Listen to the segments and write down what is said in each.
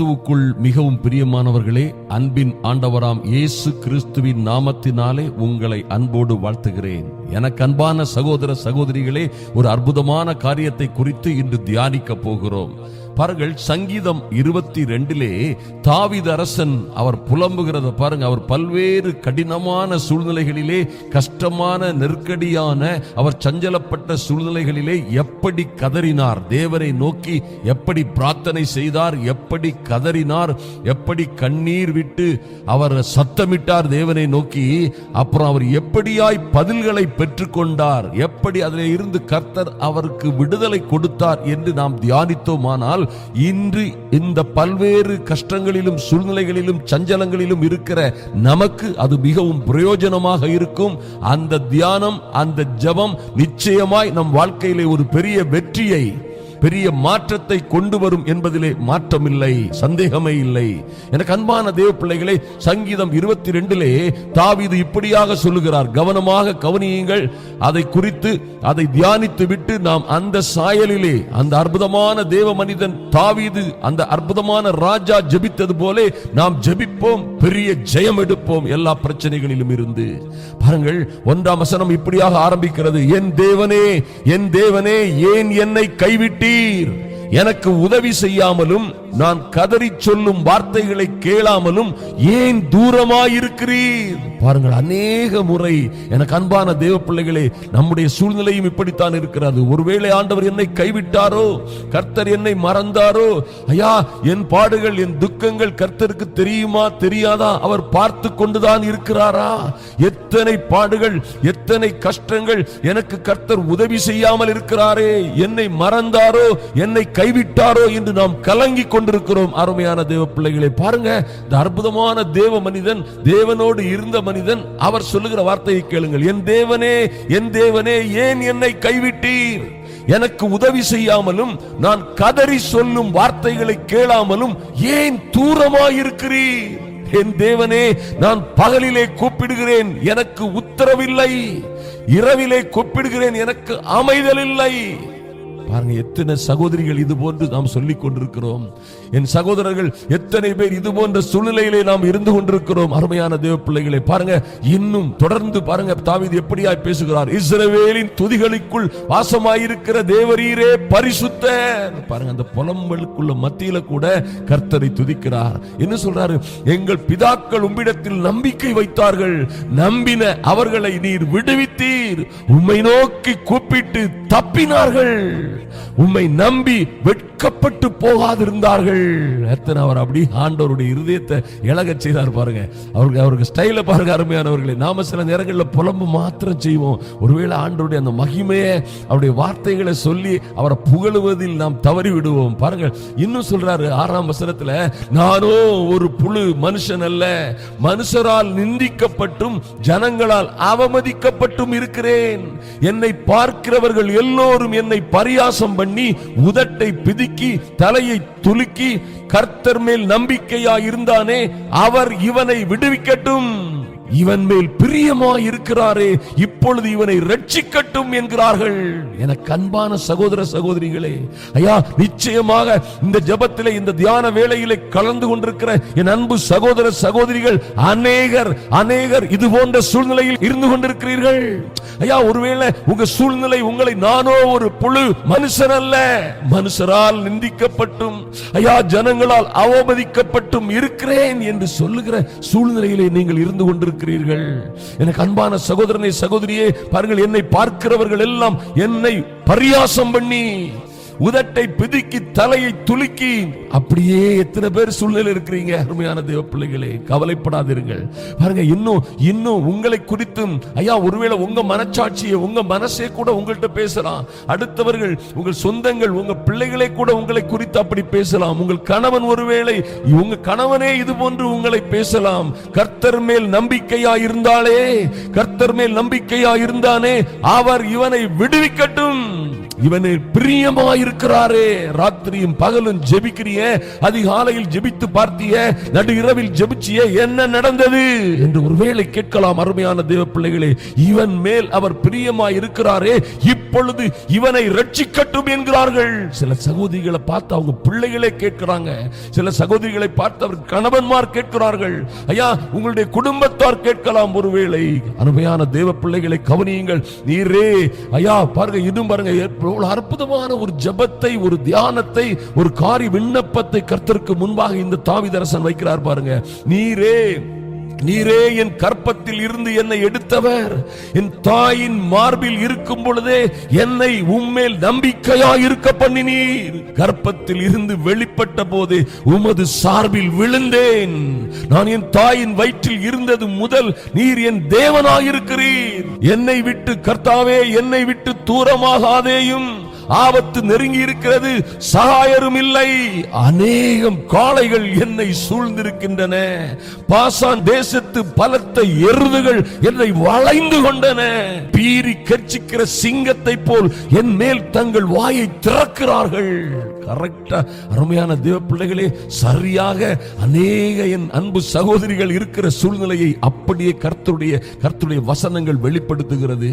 கிறிஸ்துவுக்குள் மிகவும் பிரியமானவர்களே அன்பின் ஆண்டவராம் இயேசு கிறிஸ்துவின் நாமத்தினாலே உங்களை அன்போடு வாழ்த்துகிறேன். எனக்கு அன்பான சகோதர சகோதரிகளே ஒரு அற்புதமான காரியத்தை குறித்து இன்று தியானிக்க போகிறோம். பாருங்கள் சங்கீதம் இருபத்தி ரெண்டிலே தாவித அரசன் அவர் புலம்புகிறத பாருங்க. அவர் பல்வேறு கடினமான சூழ்நிலைகளிலே கஷ்டமான நெருக்கடியான அவர் சஞ்சலப்பட்ட சூழ்நிலைகளிலே எப்படி கதறினார்? தேவரை நோக்கி எப்படி பிரார்த்தனை செய்தார்? எப்படி கதறினார்? எப்படி கண்ணீர் விட்டு அவர் சத்தமிட்டார்? தேவனை நோக்கி அப்புறம் அவர் எப்படியாய் பதில்களை பெற்றுக்கொண்டார்? எப்படி அதில் இருந்து கர்த்தர் அவருக்கு விடுதலை கொடுத்தார் என்று நாம் தியானித்தோமானால் இன்று இந்த பல்வேறு கஷ்டங்களிலும் சூழ்நிலைகளிலும் சஞ்சலங்களிலும் இருக்கிற நமக்கு அது மிகவும் பிரயோஜனமாக இருக்கும். அந்த தியானம் அந்த ஜெபம் நிச்சயமாய் நம் வாழ்க்கையிலே ஒரு பெரிய வெற்றியை பெரிய மாற்றத்தை கொண்டு வரும் என்பதிலே மாற்றமில்லை சந்தேகமே இல்லை. எனக்கு அன்பான தேவ பிள்ளைகளை சங்கீதம் இருபத்தி ரெண்டிலே தாவிது இப்படியாக சொல்லுகிறார் கவனமாக கவனியுங்கள் அதை குறித்து அதை தியானித்து விட்டு நாம் அந்த சாயலிலே அந்த அற்புதமான தேவ மனிதன் தாவிது அந்த அற்புதமான ராஜா ஜபித்தது போலே நாம் ஜபிப்போம் பெரிய ஜெயம் எடுப்போம் எல்லா பிரச்சனைகளிலும் இருந்து. பாருங்கள் ஒன்றாம் வசனம் இப்படியாக ஆரம்பிக்கிறது என் தேவனே என் தேவனே ஏன் என்னை கைவிட்டு கைவிட்டீர் எனக்கு உதவி செய்யாமலும் நான் கதறி சொல்லும் வார்த்தைகளை கேளாமலும் ஏன் தூரமாயிருக்கிறீர்? பாருங்கள் அநேக முறை எனக்கு அன்பான தேவ பிள்ளைகளே நம்முடைய சூழ்நிலையும் இப்படித்தான் இருக்கிறது. ஒருவேளை ஆண்டவர் என்னை கைவிட்டாரோ கர்த்தர் என்னை மறந்தாரோ ஐயா என் பாடுகள் என் துக்கங்கள் கர்த்தருக்கு தெரியுமா தெரியாதா? அவர் பார்த்து கொண்டுதான் இருக்கிறாரா? எத்தனை பாடுகள் எத்தனை கஷ்டங்கள் எனக்கு கர்த்தர் உதவி செய்யாமல் இருக்கிறாரே? என்னை மறந்தாரோ என்னை கைவிட்டாரோ என்று நாம் கலங்கி கொண்டிருக்கிறோம். அருமையான தேவ பிள்ளைகளை பாருங்க இந்த அற்புதமான தேவ மனிதன் தேவனோடு இருந்த மனிதன் அவர் சொல்லுகிற வார்த்தையை கேளுங்கள். என் தேவனே என் தேவனே ஏன் என்னை கைவிட்டீர்? எனக்கு உதவி செய்யாமலும் நான் கதறி சொல்லும் வார்த்தைகளை கேளாமலும் ஏன் தூரமாயிருக்கிறீர்? என் தேவனே நான் பகலிலே கூப்பிடுகிறேன் எனக்கு உத்தரவில்லை. இரவிலே கூப்பிடுகிறேன் எனக்கு அமைதல் இல்லை பாருங்க எத்தனை சகோதரிகள் இது போன்று நாம் சொல்லிக் கொண்டிருக்கிறோம். என் சகோதரர்கள் எத்தனை பேர் இது போன்ற சூழ்நிலையிலே நாம் இருந்து கொண்டிருக்கிறோம். அருமையான தேவ பிள்ளைகளை பாருங்க இன்னும் தொடர்ந்து பாருங்க தாவீது எப்படியாய் பேசுகிறார். இஸ்ரவேலின் துதிகளுக்குள் வாசமாயிருக்கிற தேவரீரே பரிசுத்த. பாருங்க அந்த புலம்பலுக்குள்ள மத்தியில கூட கர்த்தரை துதிக்கிறார். என்ன சொல்றாரு? எங்கள் பிதாக்கள் உம்மிடத்தில் நம்பிக்கை வைத்தார்கள். நம்பின அவர்களை நீர் விடுவித்தீர். உம்மை நோக்கி கூப்பிட்டு தப்பினார்கள். உம்மை நம்பி வெட்கப்பட்டு போகாதிருந்தார்கள். எத்தனை அவர் அப்படி ஆண்டவருடைய இருதயத்தை இழக செய்தார் பாருங்க. அவருக்கு அவருக்கு ஸ்டைல பாருங்க அருமையானவர்களே. நாம சில நேரங்களில் புலம்பு மாத்திரம் செய்வோம். ஒருவேளை ஆண்டவருடைய அந்த மகிமையை அவருடைய வார்த்தைகளை சொல்லி அவரை புகழுவதில் நாம் தவறி விடுவோம் பாருங்க இன்னும் சொல்றாரு ஆறாம் வசனத்துல நானோ ஒரு புழு மனுஷன் அல்ல. மனுஷரால் நிந்திக்கப்பட்டும் ஜனங்களால் அவமதிக்கப்பட்டும் இருக்கிறேன். என்னை பார்க்கிறவர்கள் எல்லோரும் என்னை பரியாசம் பண்ணி உதட்டை பிதுக்கி தலையை துலுக்கி கர்த்தர் மேல் நம்பிக்கையா இருந்தானே அவர் இவனை விடுவிக்கட்டும். இவன் மேல் பிரியமா இருக்கிறாரே இப்பொழுது இவனை ரட்சிக்கட்டும் என்கிறார்கள். என அன்பான சகோதர சகோதரிகளே ஐயா நிச்சயமாக இந்த ஜபத்திலே இந்த தியான வேளையிலே கலந்து கொண்டிருக்கிற என் அன்பு சகோதர சகோதரிகள் அநேகர் அநேகர் இது போன்ற சூழ்நிலையில் இருந்து கொண்டிருக்கிறீர்கள். ஐயா ஒருவேளை உங்க சூழ்நிலை உங்களை நானோ ஒரு புழு மனுஷன் அல்ல மனுஷரால் நிந்திக்கப்பட்டும் ஐயா ஜனங்களால் அவமதிக்கப்பட்டும் இருக்கிறேன் என்று சொல்லுகிற சூழ்நிலையிலே நீங்கள் இருந்து இருக்கிறீர்கள். எனக்கு அன்பான சகோதரனை சகோதரியே பாருங்கள் என்னை பார்க்கிறவர்கள் எல்லாம் என்னை பரியாசம் பண்ணி உதட்டை பிதுக்கி தலையை துலுக்கி. அப்படியே எத்தனை பேர் சூழ்நிலை இருக்கிறீங்க? அருமையான தேவ பிள்ளைகளே கவலைப்படாதிருங்கள். பாருங்க இன்னும் இன்னும் உங்களை குறித்தும் ஐயா ஒருவேளை உங்க மனச்சாட்சியை உங்க மனசே கூட உங்கள்கிட்ட பேசலாம். அடுத்தவர்கள் உங்கள் சொந்தங்கள் உங்க பிள்ளைகளே கூட உங்களை குறித்து அப்படி பேசலாம். உங்கள் கணவன் ஒருவேளை உங்க கணவனே இது போன்று உங்களை பேசலாம். கர்த்தர் மேல் நம்பிக்கையா இருந்தாலே கர்த்தர் மேல் நம்பிக்கையா இருந்தானே அவர் இவனை விடுவிக்கட்டும். இவனை பிரியமாயிருக்கிறாரே. ராத்திரியும் பகலும் ஜெபிக்கிறிய. அதிகாலையில் ஜெபித்து பார்த்திய. நடு இரவில் ஜெபிச்சிய. என்ன நடந்தது? என்று ஒருவேளை கேட்கலாம் அருமையான தேவ பிள்ளைகளே இவன் மேல் அவர் பிரியமாய் இருக்கிறாரே இப்பொழுது இவனை ரட்சிக்கட்டும் என்கிறார்கள். சில சகோதரிகளை பார்த்து அவங்க பிள்ளைகளே கேட்கிறாங்க. சில சகோதரிகளை பார்த்து அவர் கணவன்மார் கேட்கிறார்கள். ஐயா உங்களுடைய குடும்பத்தார் கேட்கலாம் ஒருவேளை. அருமையான தேவ பிள்ளைகளை கவனியுங்கள். நீரே ஐயா பாருங்க இதுவும் பாருங்க எவ்வளவு அற்புதமான ஒரு ஜெபத்தை ஒரு தியானத்தை ஒரு காரி விண்ணப்பத்தை கர்த்தருக்கு முன்பாக இந்த தாவிதரசன் வைக்கிறார் பாருங்க. நீரே நீரே என் கற்பத்தில் இருந்து என்னை எடுத்தவர். என் தாயின் மார்பில் இருக்கும் பொழுதே என்னை உம்மேல் நம்பிக்கையா இருக்க பண்ணினீர். கற்பத்தில் இருந்து வெளிப்பட்ட போது உமது சார்பில் விழுந்தேன். நான் என் தாயின் வயிற்றில் இருந்தது முதல் நீர் என் தேவனாயிருக்கிறீர். என்னை விட்டு கர்த்தாவே என்னை விட்டு தூரமாகாதேயும். ஆபத்து நெருங்கி இருக்கிறது சகாயரும் இல்லை. அநேகம் காளைகள் என்னை சூழ்ந்திருக்கின்றன. பாசான் தேசத்து பலத்த எருதுகள் என்னை வளைந்து கொண்டன. பீறி கர்ச்சிக்கிற சிங்கத்தை போல் என் மேல் தங்கள் வாயை திறக்கிறார்கள். கரெக்டா அருமையான தேவ பிள்ளைகளே சரியாக அநேக என் அன்பு சகோதரிகள் இருக்கிற சூழ்நிலையை அப்படியே கர்த்தருடைய கர்த்தருடைய வசனங்கள் வெளிப்படுத்துகிறது.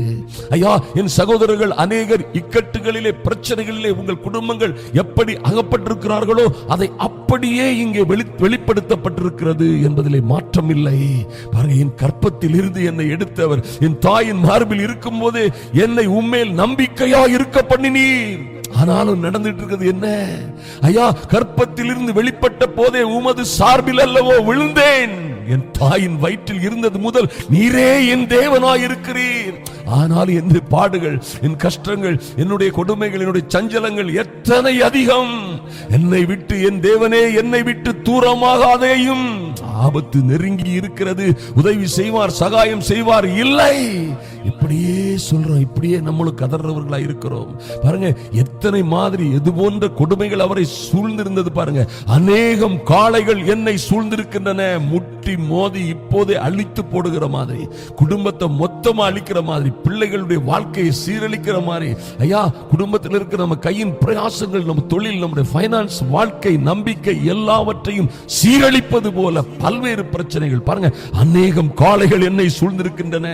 ஐயா என் சகோதரர்கள் அநேகர் இக்கட்டுகளிலே பிரச்சனைகளிலே உங்கள் குடும்பங்கள் எப்படி அகப்பட்டிருக்கிறார்களோ அதை அப்படியே இங்கே வெளி வெளிப்படுத்தப்பட்டிருக்கிறது என்பதிலே மாற்றம் இல்லை பாருங்க என் கற்பத்தில் இருந்து என்னை எடுத்தவர் என் தாயின் மார்பில் இருக்கும் போது என்னை உண்மையில் நம்பிக்கையா இருக்க பண்ணினீர். ஆனாலும் நடந்துட்டு இருக்கிறது என்ன? ஐயா கற்பத்தில் இருந்து வெளிப்பட்ட போதே உமது சார்பில் அல்லவோ விழுந்தேன். என் தாயின் வயிற்றில் இருந்தது முதல் நீரே என் தேவனாய் இருக்கிறீர் ஆனால் எந்த பாடுகள் என் கஷ்டங்கள் என்னுடைய கொடுமைகள் என்னுடைய சஞ்சலங்கள் எத்தனை அதிகம்? என்னை விட்டு என் தேவனே என்னை விட்டு தூரமாகாதேயும். ஆபத்து நெருங்கி இருக்கிறது. உதவி செய்வார் சகாயம் செய்வார் இல்லை. இப்படியே சொல்றோம் இப்படியே நம்மளும் கதறவர்களா இருக்கிறோம். பாருங்க எத்தனை மாதிரி எது போன்ற கொடுமைகள் அவரை சூழ்ந்திருந்தது பாருங்க. அநேகம் காளைகள் என்னை சூழ்ந்திருக்கின்றன. முட்டி மோதி இப்போதே அழித்து போடுகிற மாதிரி குடும்பத்தை மொத்தமா அழிக்கிற மாதிரி பிள்ளைகளுடைய வாழ்க்கையை சீரழிக்கிற மாதிரி. ஐயா குடும்பத்தில் இருக்கிற நம்ம கையின் பிரயாசங்கள் நம்ம தொழில் நம்முடைய ஃபைனான்ஸ் வாழ்க்கை நம்பிக்கை எல்லாவற்றையும் சீரழிப்பது போல பல்வேறு பிரச்சனைகள். பாருங்க அநேகம் காளைகள் என்னை சூழ்ந்திருக்கின்றன.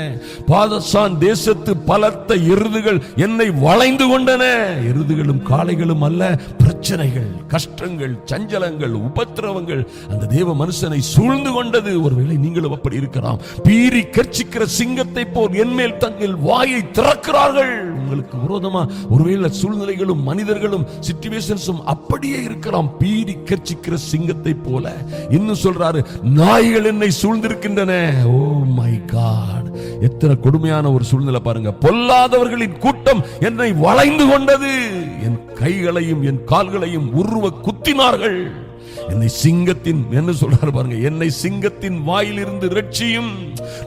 பாதசான் தேசத்து பலத்த எருதுகள் என்னை வளைந்து கொண்டன. எருதுகளும் காளைகளும் அல்ல பிரச்சனைகள் கஷ்டங்கள் சஞ்சலங்கள் உபத்திரவங்கள். அந்த தேவ மனுஷனை சூழ்ந்து கொண்டது. ஒருவேளை நீங்களும் அப்படி இருக்கலாம். பீரி கர்ச்சிக்கிற சிங்கத்தை போல் என்மேல் தங்கள் வாயை திறக்கிறார்கள். உங்களுக்கு விரோதமா ஒருவேளை சூழ்நிலைகளும் மனிதர்களும் சிச்சுவேஷன்ஸும் அப்படியே இருக்கலாம். பீடி கர்ச்சிக்கிற சிங்கத்தை போல. இன்னும் சொல்றாரு நாய்கள் என்னை சூழ்ந்திருக்கின்றன. Oh my God. எத்தனை கொடுமையான ஒரு சூழ்நிலை பாருங்க. பொல்லாதவர்களின் கூட்டம் என்னை வளைந்து கொண்டது. என் கைகளையும் என் கால்களையும் உருவ குத்தினார்கள். என்னை சிங்கத்தின் என்ன சொல்றாரு பாருங்க என்னை சிங்கத்தின் வாயிலிருந்து ரட்சியும்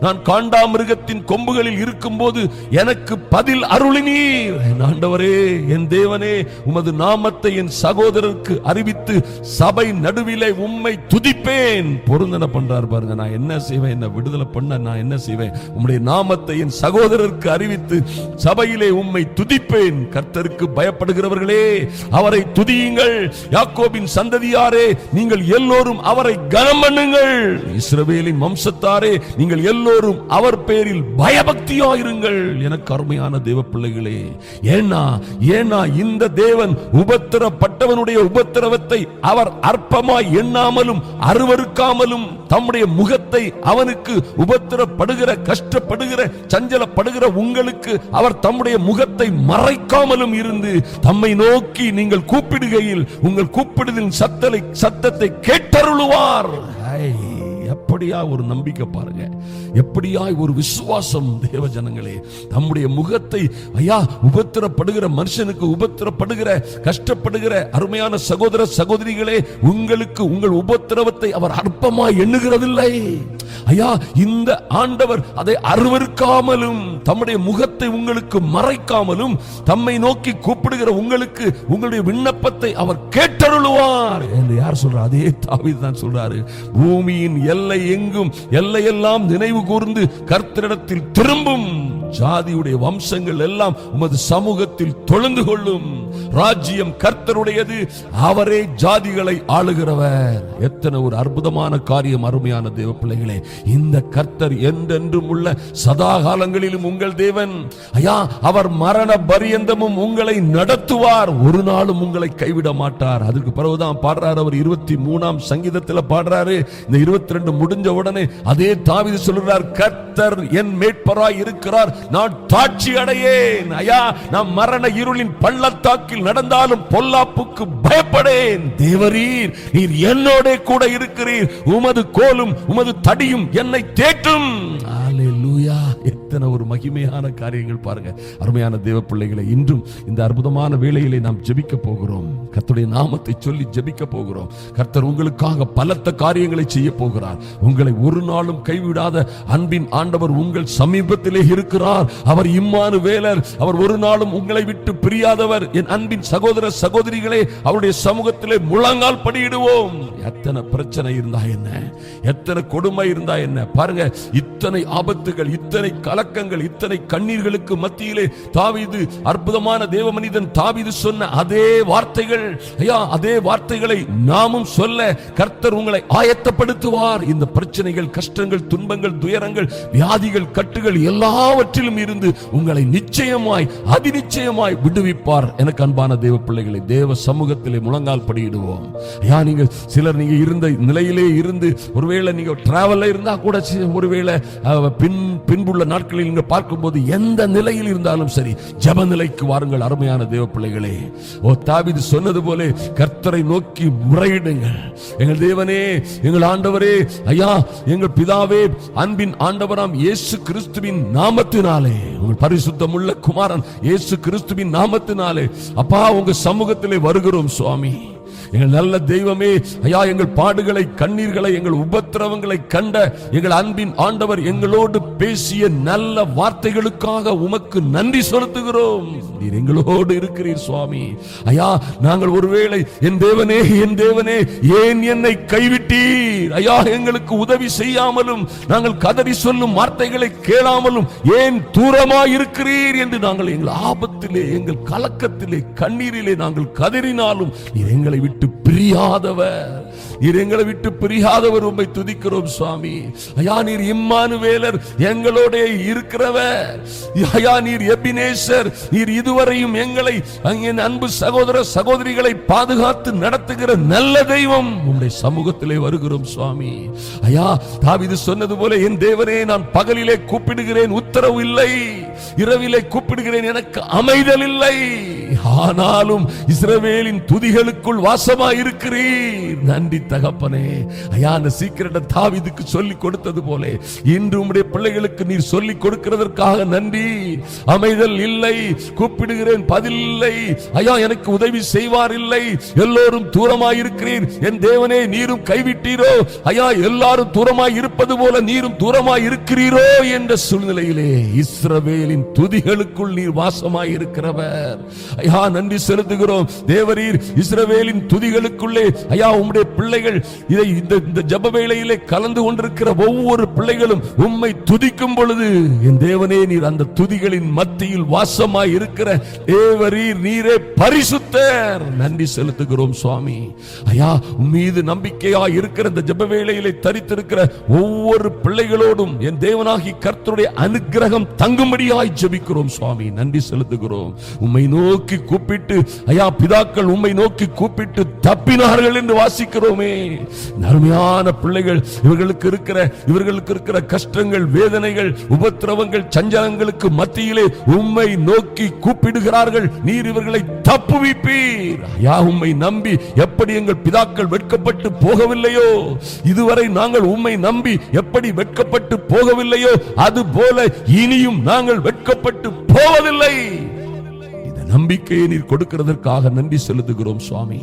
நான் காண்டாமிருகத்தின் கொம்புகளில் இருக்கும்போது எனக்கு பதில் அருளினீர். ஆண்டவரே என் தேவனே உமது நாமத்தை என் சகோதரருக்கு அறிவித்து சபை நடுவிலே உம்மை துதிப்பேன். பொருந்தன பண்றார் பாருங்க நான் என்ன செய்வேன் என்ன விடுதலை பண்ண நான் என்ன செய்வேன்? உம்முடைய நாமத்தை என் சகோதரருக்கு அறிவித்து சபையிலே உம்மை துதிப்பேன். கர்த்தருக்கு பயப்படுகிறவர்களே அவரை துதியுங்கள். யாக்கோபின் சந்ததியாரே நீங்கள் எல்லோரும் அவரை கனம் பண்ணுங்கள். இஸ்ரவேலின் வம்சத்தாரே நீங்கள் எல்லோரும் அவர் பேரில் பயபக்தியாயிருங்கள். எனக்கு அருமையான தேவ பிள்ளைகளே ஏன்னா ஏன்னா இந்த தேவன் உபத்திரப்பட்டவனுடைய உபத்திரவத்தை அவர் அற்பமாய் எண்ணாமலும் அருவருக்காமலும் தம்முடைய முகத்தை அவனுக்கு உபத்திரப்படுகிற கஷ்டப்படுகிற சஞ்சலப்படுகிற உங்களுக்கு அவர் தம்முடைய முகத்தை மறைக்காமலும் இருந்து தம்மை நோக்கி நீங்கள் கூப்பிடுகையில் உங்கள் கூப்பிடுதலின் சத்தலை சத்த சத்தத்தை கேட்டருளுவார். எப்படியா ஒரு நம்பிக்கை பாருங்க. எப்படியா ஒரு விசுவாசம் தேவ ஜனங்களே. நம்முடைய முகத்தை ஐயா உபத்திரப்படுகிற மனுஷனுக்கு உபத்திரப்படுகிற கஷ்டப்படுகிற அருமையான சகோதர சகோதரிகளே உங்களுக்கு உங்கள் உபத்திரவத்தை அவர் அற்பமாய் எண்ணுகிறதில்லை. ஐயா இந்த ஆண்டவர் அதை அருவருக்காமலும் தம்முடைய முகத்தை உங்களுக்கு மறைக்காமலும் தம்மை நோக்கி கூப்பிடுகிற உங்களுக்கு உங்களுடைய விண்ணப்பத்தை அவர் கேட்டருளுவார். என்று யார் சொல்றார் அதே தாவி தான் சொல்றாரு. பூமியின் எல்லை எங்கும் எல்லையெல்லாம் நினைவு கூர்ந்து கர்த்தரிடத்தில் திரும்பும். ஜாதியுடைய வம்சங்கள் எல்லாம் உமது சமூகத்தில் தொழுந்து கொள்ளும். ராஜ்யம் கர்த்தருடையது. அவரே ஜாதிகளை ஆளுகிறவர். எத்தனை ஒரு அற்புதமான காரியம் அருமையான தேவ பிள்ளைகளே. இந்த கர்த்தர் என்றென்றும் உள்ள சதா காலங்களிலும் உங்கள் தேவன். ஐயா அவர் மரண பரியந்தமும் உங்களை நடத்துவார். ஒரு நாளும் உங்களை கைவிட மாட்டார். அதுக்கு பிறகுதான் பாடுறார் அவர் இருபத்தி மூணாம் சங்கீதத்துல பாடுறாரு. இந்த இருபத்தி ரெண்டு முடிஞ்ச உடனே அதே தாவிது சொல்றார் கர்த்தர் என் மேட்பராய் இருக்கிறார். நான் தாட்சி அடையேன். ஐயா நான் மரண இருளின் பள்ளத்தாக்கில் நடந்தாலும் பொல்லாப்புக்கு பயப்படேன். தேவரீர் நீர் என்னோட கூட இருக்கிறீர். உமது கோலும் உமது தடியும் என்னை தேற்றும். எத்தனை ஒரு மகிமையான காரியங்கள் பாருங்க. அருமையான தேவ பிள்ளைகளை இன்றும் இந்த அற்புதமான வேலையிலே நாம் ஜெபிக்க போகிறோம். கர்த்தருடைய நாமத்தை சொல்லி ஜெபிக்க போகிறோம். கர்த்தர் உங்களுக்காக பலத்த காரியங்களை செய்ய போகிறார். உங்களை ஒரு நாளும் கைவிடாத அன்பின் ஆண்டவர் உங்கள் சமீபத்திலே இருக்கிறார். அவர் இம்மானு வேலர் அவர் ஒரு நாளும் உங்களை விட்டு பிரியாதவர். என் அன்பின் சகோதர சகோதரிகளே அவருடைய சமூகத்திலே முழங்கால் படியிடுவோம். எத்தனை பிரச்சனை இருந்தா என்ன? எத்தனை கொடுமை இருந்தா என்ன? பாருங்க இத்தனை ஆபத்துகள் இத்தனை கலக்கங்கள் இத்தனை கண்ணீர்களுக்கு மத்தியிலே தாவிது அற்புதமான தேவ மனிதன் தாவிது சொன்ன அதே வார்த்தைகள். ஐயா அதே வார்த்தைகளை நாமும் சொல்ல கர்த்தர் உங்களை ஆயத்தப்படுத்துவார். இந்த பிரச்சனைகள் கஷ்டங்கள் துன்பங்கள் துயரங்கள் வியாதிகள் கட்டுகள் எல்லாவற்றிலும் இருந்து உங்களை நிச்சயமாய் அதிநிச்சயமாய் விடுவிப்பார். எனக்கு அன்பான தேவ பிள்ளைகளை தேவ சமூகத்திலே முழங்கால் படியிடுவோம். ஐயா நீங்கள் சிலர் நீங்க இருந்த நிலையிலே இருந்து ஒருவேளை நீங்க டிராவல்ல இருந்தா கூட ஒருவேளை பின் பின்புள்ள நாட்கள் நாட்களில் நீங்க பார்க்கும்போது எந்த நிலையில் இருந்தாலும் சரி ஜப நிலைக்கு வாருங்கள் அருமையான தேவ பிள்ளைகளே. ஓ தாவிது சொன்னது போல கர்த்தரை நோக்கி முறையிடுங்கள். எங்கள் தேவனே எங்கள் ஆண்டவரே ஐயா எங்கள் பிதாவே அன்பின் ஆண்டவராம் இயேசு கிறிஸ்துவின் நாமத்தினாலே உங்கள் பரிசுத்தம் உள்ள குமாரன் இயேசு கிறிஸ்துவின் நாமத்தினாலே அப்பா உங்க சமூகத்திலே வருகிறோம் சுவாமி. எங்கள் நல்ல தெய்வமே ஐயா எங்கள் பாடுகளை கண்ணீர்களை எங்கள் உபத்திரவங்களை கண்ட எங்கள் அன்பின் ஆண்டவர் எங்களோடு பேசிய நல்ல வார்த்தைகளுக்காக உமக்கு நன்றி செலுத்துகிறோம். நீர் எங்களோடு இருக்கிறீர் சுவாமி. ஐயா நாங்கள் ஒருவேளை என் தேவனே என் தேவனே ஏன் என்னை கைவிட்டீர்? ஐயா எங்களுக்கு உதவி செய்யாமலும் நாங்கள் கதறி சொல்லும் வார்த்தைகளை கேளாமலும் ஏன் தூரமாய் இருக்கிறீர் என்று நாங்கள் எங்கள் ஆபத்திலே எங்கள் கலக்கத்திலே கண்ணீரிலே நாங்கள் கதறினாலும் நீர் எங்களை விட்டு to பிரியாதவர். நீர் எங்களை விட்டு பிரியாதவர் உண்மை துதிக்கிறோம் சுவாமி. ஐயா நீர் இம்மானுவேலர் எங்களோட இருக்கிறவர். ஐயா நீர் எபினேசர் நீர் இதுவரையும் எங்களை என் அன்பு சகோதர சகோதரிகளை பாதுகாத்து நடத்துகிற நல்ல தெய்வம் உங்களுடைய சமூகத்திலே வருகிறோம் சுவாமி. ஐயா தாவிது சொன்னது போல என் தேவனே நான் பகலிலே கூப்பிடுகிறேன் உத்தரவு இல்லை. இரவிலே கூப்பிடுகிறேன் எனக்கு அமைதல் இல்லை. ஆனாலும் இஸ்ரவேலின் துதிகளுக்குள் வாசமா இருக்கிறீர் நன்றி தகப்பனே. ஐயா அந்த சீக்கிரட தாவிதுக்கு சொல்லி கொடுத்தது போல இன்று உம்முடைய பிள்ளைகளுக்கு நீர் சொல்லி கொடுக்கிறதற்காக நன்றி. அமைதல் இல்லை கூப்பிடுகிறேன் பதில் இல்லை. ஐயா எனக்கு உதவி செய்வார் இல்லை. எல்லோரும் தூரமாய் இருக்கிறீர் என் தேவனே நீரும் கைவிட்டீரோ. ஐயா எல்லாரும் தூரமாய் இருப்பது போல நீரும் தூரமாய் இருக்கிறீரோ என்ற சூழ்நிலையிலே இஸ்ரவேலின் துதிகளுக்குள் நீர் வாசமாய் இருக்கிறவர் ஐயா நன்றி செலுத்துகிறோம். தேவரீர் இஸ்ரவேலின் துதிகளுக்கு துதிகளுக்குள்ளே ஐயா உம்முடைய பிள்ளைகள் இதை இந்த இந்த ஜப வேளையிலே கலந்து கொண்டிருக்கிற ஒவ்வொரு பிள்ளைகளும் உம்மை துதிக்கும் பொழுது என் தேவனே நீர் அந்த துதிகளின் மத்தியில் வாசமாய் இருக்கிற தேவரீர் நீரே பரிசுத்தர். நன்றி செலுத்துகிறோம் சுவாமி. ஐயா மீது நம்பிக்கையா இருக்கிற இந்த ஜப வேளையிலே தரித்திருக்கிற ஒவ்வொரு பிள்ளைகளோடும் என் தேவனாகி கர்த்தருடைய அனுகிரகம் தங்கும்படியாய் ஜபிக்கிறோம் சுவாமி. நன்றி செலுத்துகிறோம். உம்மை நோக்கி கூப்பிட்டு ஐயா பிதாக்கள் உம்மை நோக்கி கூப்பிட்டு தப்பினார்கள் என்று வாசிக்கிறோமே. அருமையான பிள்ளைகள் இவர்களுக்கு இருக்கிற இவர்களுக்கு இருக்கிற கஷ்டங்கள் வேதனைகள் உபத்திரவங்கள் சஞ்சலங்களுக்கு மத்தியிலே உம்மை நோக்கி கூப்பிடுகிறார்கள். நீர் இவர்களை தப்புவிப்பீர் ஐயா உம்மை நம்பி எப்படி எங்கள் பிதாக்கள் வெட்கப்பட்டு போகவில்லையோ? இதுவரை நாங்கள் உம்மை நம்பி எப்படி வெட்கப்பட்டு போகவில்லையோ? அது போல இனியும் நாங்கள் வெட்கப்பட்டு போவதில்லை. நம்பிக்கையை நீர் கொடுக்கிறதற்காக நன்றி செலுத்துகிறோம் சுவாமி.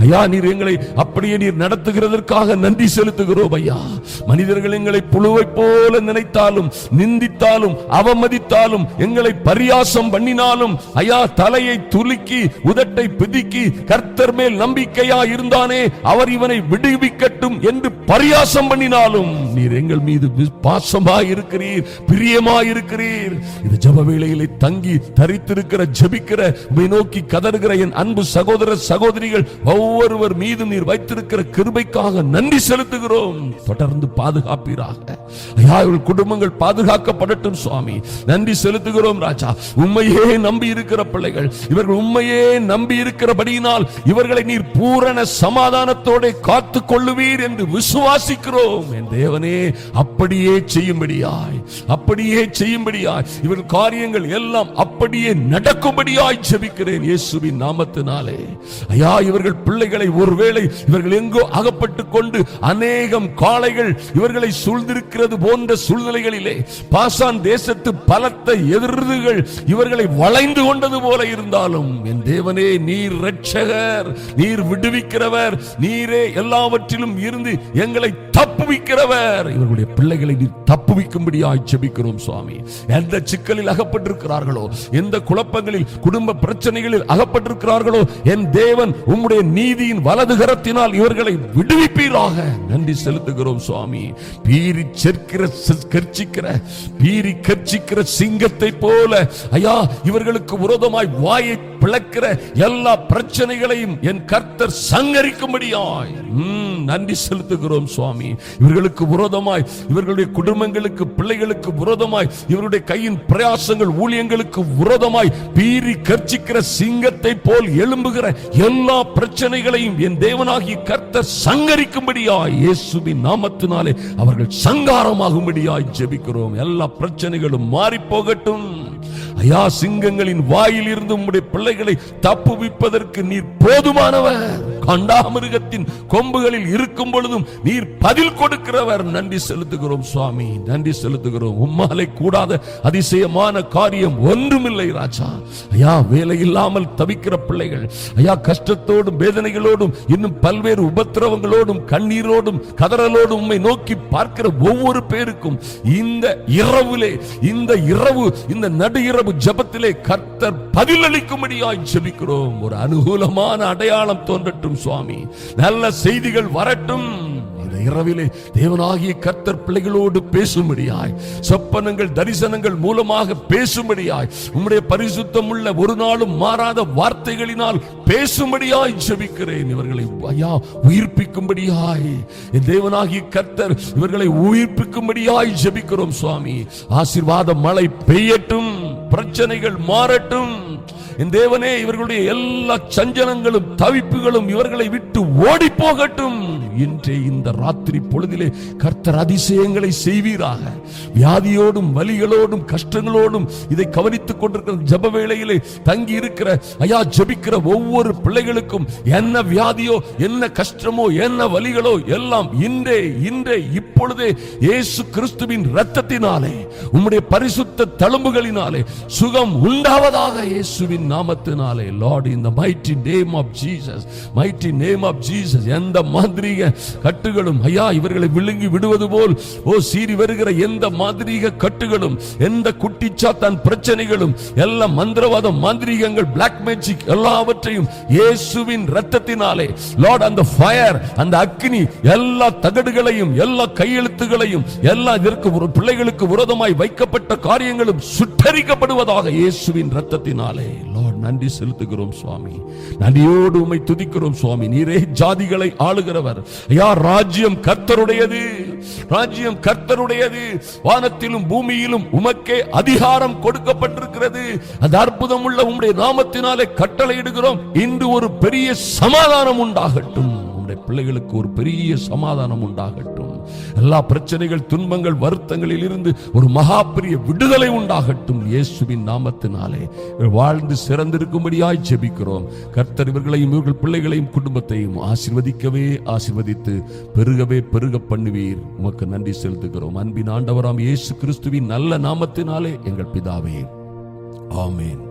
ஐயா நீர் எங்களை அப்படியே நீர் நடத்துகிறதற்காக நன்றி செலுத்துகிறோம் ஐயா. மனிதர்கள் எங்களை புழுவை போல நினைத்தாலும் நிந்தித்தாலும் அவமதித்தாலும் எங்களை பரியாசம் பண்ணினாலும் ஐயா தலையை துலுக்கி உதட்டை பிதுக்கி கர்த்தர் மேல் நம்பிக்கையா இருந்தானே அவர் இவனை விடுவிக்கட்டும் என்று பரியாசம் பண்ணினாலும் நீர் எங்கள் மீது பாசமாய் இருக்கிறீர் பிரியமாய் இருக்கிறீர் இது ஜப வேளையிலே தங்கி தரித்திருக்கிற ஜபிக்கிற உம்மை நோக்கி கதறுகிற என் அன்பு சகோதர சகோதரிகள் ஒவ்வொருவர் மீதும் நீர் வைத்திருக்கிற கிருபைக்காக நன்றி செலுத்துகிறோம். தொடர்ந்து பாதுகாப்பீராக. ஐயா இவர்கள் குடும்பங்கள் பாதுகாக்கப்படட்டும் சுவாமி. நன்றி செலுத்துகிறோம் ராஜா. உண்மையே நம்பி இருக்கிற பிள்ளைகள் இவர்கள் உண்மையே நம்பி இருக்கிறபடியினால் இவர்களை நீர் பூரண சமாதானத்தோட காத்து கொள்ளுவீர் என்று விசுவாசிக்கிறோம். என் தேவனே அப்படியே செய்யும்படியாய். அப்படியே செய்யும்படியாய். இவர்கள் காரியங்கள் எல்லாம் அப்படியே நடக்கும்படியாய் ஜெபிக்கிறேன் இயேசுவின் நாமத்தினாலே. ஐயா இவர்கள் பிள்ளைகளை ஒருவேளை இவர்கள் எங்கோ அகப்பட்டு கொண்டு அநேகம் காளைகள் இவர்களை சூழ்ந்திருக்கிறது போன்ற சூழ்நிலைகளிலே பாசான் தேசத்து பலத்த எதிர்கள் இவர்களை வளைந்து கொண்டது போல இருந்தாலும் என் தேவனே நீர் ரட்சகர் நீர் விடுவிக்கிறவர் நீரே எல்லாவற்றிலும் இருந்து எங்களை தப்புவிக்கிறவர். இவர்களுடைய பிள்ளைகளை நீர் தப்புவிக்கும்படியாய் ஜெபிக்கிறோம் சுவாமி. எந்த சிக்கலில் அகப்பட்டிருக்கிறார்களோ எந்த குழப்பங்களில் குடும்ப பிரச்சனைகளில் அகப்பட்டிருக்கிறார்களோ என் தேவன் உம்முடைய நீதியின் வலது கரத்தினால் இவர்களை விடுவிப்பீராக. நன்றி செலுத்துகிறோம் சுவாமி. பீரி செற்கிற கர்ச்சிக்கிற பீரி கர்ச்சிக்கிற சிங்கத்தை போல ஐயா இவர்களுக்கு விரோதமாய் வாயை பிளக்கிற எல்லா பிரச்சனைகளையும் என் கர்த்தர் சங்கரிக்கும்படியாய். நன்றி செலுத்துகிறோம் சுவாமி. இவர்களுக்கு விரோதமாய் இவர்களுடைய குடும்பங்களுக்கு பிள்ளைகளுக்கு விரோதமாய் இவருடைய கையின் பிரயாசங்கள் ஊழியங்களுக்கு விரோதமாய் பீறி கர்ச்சிக்கிற சிங்கத்தை போல் எழும்புகிற எல்லா பிரச்சனைகளையும் என் தேவனாகி கர்த்தர் சங்கரிக்கும்படியாய் இயேசுவின் நாமத்தினாலே அவர்கள் சங்காரமாகும்படியாய் ஜெபிக்கிறோம். எல்லா பிரச்சனைகளும் மாறி போகட்டும். ஐயா சிங்கங்களின் வாயில் இருந்து உம்முடைய பிள்ளைகளை தப்புவிப்பதற்கு நீர் போதுமானவர். கண்டாமிருகத்தின் கொம்புகளில் இருக்கும் பொழுதும் நீர் பதில் கொடுக்கிறவர். நன்றி செலுத்துகிறோம் சுவாமி நன்றி செலுத்துகிறோம். உம்மாலை கூடாத அதிசயமான காரியம் ஒன்றுமில்லை ராஜா. ஐயா வேலை இல்லாமல் தவிக்கிற பிள்ளைகள் ஐயா கஷ்டத்தோடும் வேதனைகளோடும் இன்னும் பல்வேறு உபத்திரவங்களோடும் கண்ணீரோடும் கதறலோடும் உம்மை நோக்கி பார்க்கிற ஒவ்வொரு பேருக்கும் இந்த இரவிலே இந்த இரவு இந்த நடு இரவு ஜெபத்திலே கர்த்தர் பதிலளிக்கும்படியாய் ஜபிக்கிறோம். ஒரு அனுகூலமான அடையாளம் தோன்றட்டும் சுவாமி. நல்ல செய்திகள் வரட்டும். இந்த இரவிலே தேவனாகிய கர்த்தர் பிள்ளைகளோடு பேசும்படியாய் சொப்பனங்கள் தரிசனங்கள் மூலமாக பேசும்படியாய் உம்முடைய பரிசுத்தம் உள்ள ஒரு நாளும் மாறாத வார்த்தைகளினால் பேசும்படியாய் ஜெபிக்கிறேன். இவர்களை ஐயா உயிர்ப்பிக்கும்படியாய் என் தேவனாகிய கர்த்தர் இவர்களை உயிர்ப்பிக்கும்படியாய் ஜெபிக்கிறோம் சுவாமி. ஆசீர்வாத மழை பெய்யட்டும். பிரச்சனைகள் மாறட்டும். என் தேவனே இவர்களுடைய எல்லா சஞ்சலங்களும் தவிப்புகளும் இவர்களை விட்டு ஓடி போகட்டும் இன்றே இந்த ராத்திரி பொழுதிலே கர்த்தர் அதிசயங்களை செய்வீராக. வியாதியோடும் வலிகளோடும் கஷ்டங்களோடும் இதை கவனித்துக் கொண்டிருக்கிற ஜப வேளையிலே தங்கி இருக்கிற ஐயா ஜெபிக்கிற ஒவ்வொரு பிள்ளைகளுக்கும் என்ன வியாதியோ என்ன கஷ்டமோ என்ன வலிகளோ எல்லாம் இன்றே இன்றே இப்பொழுது இயேசு கிறிஸ்துவின் இரத்தத்தினாலே உம்முடைய பரிசுத்த தழும்புகளினாலே சுகம் உண்டாவதாக இயேசுவின் நாமத்தினாலே லார்ட் இந்த mighty name of Jesus mighty name of Jesus எந்த மாந்திரீக கட்டுகளும் ஐயா இவர்களை விழுங்கி விடுவது போல் ஓ சீறி வருகிற எந்த மாந்திரீக கட்டுகளும் எந்த குட்டிச்சாத்தான் பிரச்சனைகளும் எல்லா மந்திரவாதம் மாந்திரீகங்கள் பிளாக் மேஜிக் எல்லாவற்றையும் இயேசுவின் இரத்தத்தினாலே லார்ட் அந்த ஃபயர் அந்த அக்னி எல்லா தகடுகளையும் எல்லா கையெழுத்துகளையும் எல்லா இதற்கு பிள்ளைகளுக்கு விரோதமாய் வைக்கப்பட்ட காரியங்களும் சுட்டரிக்கப்படுவதாக இயேசுவின் ரத்தத்தினாலே லார்ட் நன்றி செலுத்துகிறோம் சுவாமி. நன்றியோடு உமை துதிக்கிறோம் சுவாமி. நீரே ஜாதிகளை ஆளுகிறவர். ஐயா ராஜ்யம் கர்த்தருடையது. ராஜ்யம் கர்த்தருடையது. வானத்திலும் பூமியிலும் உமக்கே அதிகாரம் கொடுக்கப்பட்டிருக்கிறது. அந்த அற்புதம் உள்ள உம்முடைய நாமத்தினாலே கட்டளையிடுகிறோம். இன்று ஒரு பெரிய சமாதானம் உண்டாகட்டும். உம்முடைய பிள்ளைகளுக்கு ஒரு பெரிய சமாதானம் உண்டாகட்டும். எல்லா பிரச்சனைகள் துன்பங்கள் வருத்தங்களில் இருந்து ஒரு மகா பெரிய விடுதலை உண்டாகட்டும் இயேசுவின் நாமத்தினாலே. வாழ்ந்து சிறந்திருக்கும்படியாய் ஜெபிக்கிறோம். கர்த்தர் இவர்களையும் இவர்கள் பிள்ளைகளையும் குடும்பத்தையும் ஆசிர்வதிக்கவே ஆசிர்வதித்து பெருகவே பெருக பண்ணுவீர். உமக்கு நன்றி செலுத்துகிறோம். அன்பின் ஆண்டவராம் இயேசு கிறிஸ்துவின் நல்ல நாமத்தினாலே எங்கள் பிதாவே. ஆமேன்.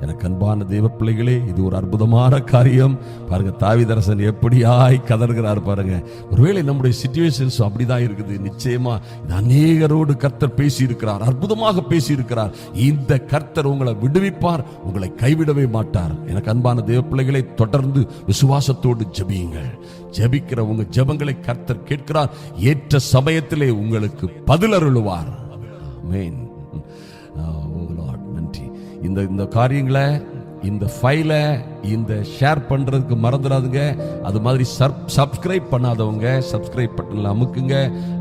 எனக்கு அன்பான தெய்வ பிள்ளைகளே இது ஒரு அற்புதமான காரியம். பாருங்க தாவிதரசன் எப்படியாய் கதறுகிறார் பாருங்க. ஒருவேளை நம்முடைய சுச்சுவேஷன்ஸ் அப்படிதான் இருக்குது. நிச்சயமா இது அநேகரோடு கர்த்தர் பேசி இருக்கிறார் அற்புதமாக பேசி இருக்கிறார் இந்த கர்த்தர் உங்களை விடுவிப்பார் உங்களை கைவிடவே மாட்டார். எனக்கு அன்பான தெய்வ பிள்ளைகளை தொடர்ந்து விசுவாசத்தோடு ஜெபியுங்கள். ஜெபிக்கிற உங்க ஜெபங்களை கர்த்தர் கேட்கிறார். ஏற்ற சமயத்திலே உங்களுக்கு பதிலருளுவார். மீன் இந்த இந்த காரியங்களை இந்த ஃபைலை இந்த ஷேர் பண்ணுறதுக்கு மறந்துடாதுங்க. அது மாதிரி சப்ஸ்கிரைப் பண்ணாதவங்க சப்ஸ்கிரைப் பட்டனில் அமுக்குங்க.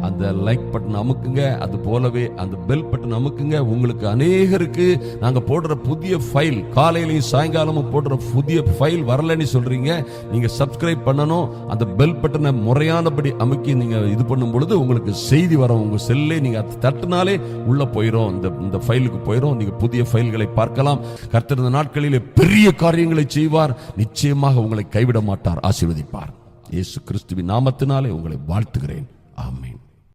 அந்த லைக் பட்டன் அமுக்குங்க. அது போலவே அந்த பெல் பட்டன் அமுக்குங்க. உங்களுக்கு அநேகருக்கு நாங்கள் போடுற புதிய ஃபைல் காலையிலையும் சாயங்காலமும் போடுற புதிய ஃபைல் வரலன்னு சொல்கிறீங்க நீங்கள் சப்ஸ்கிரைப் பண்ணணும். அந்த பெல் பட்டனை முறையானபடி அமுக்கி நீங்கள் இது பண்ணும் பொழுது உங்களுக்கு செய்தி வரும். உங்கள் செல்லே நீங்கள் அதை தட்டினாலே உள்ளே போயிடும் இந்த இந்த ஃபைலுக்கு போயிடும் நீங்கள் புதிய ஃபைல்களை பார்க்கலாம். கர்த்தர் நாட்களிலே பெரிய காரியங்களை செய்வார் நிச்சயமாக உங்களை கைவிட மாட்டார் ஆசீர்வதிப்பார். இயேசு கிறிஸ்துவின் நாமத்தினாலே உங்களை வாழ்த்துகிறேன். ஆமீன்.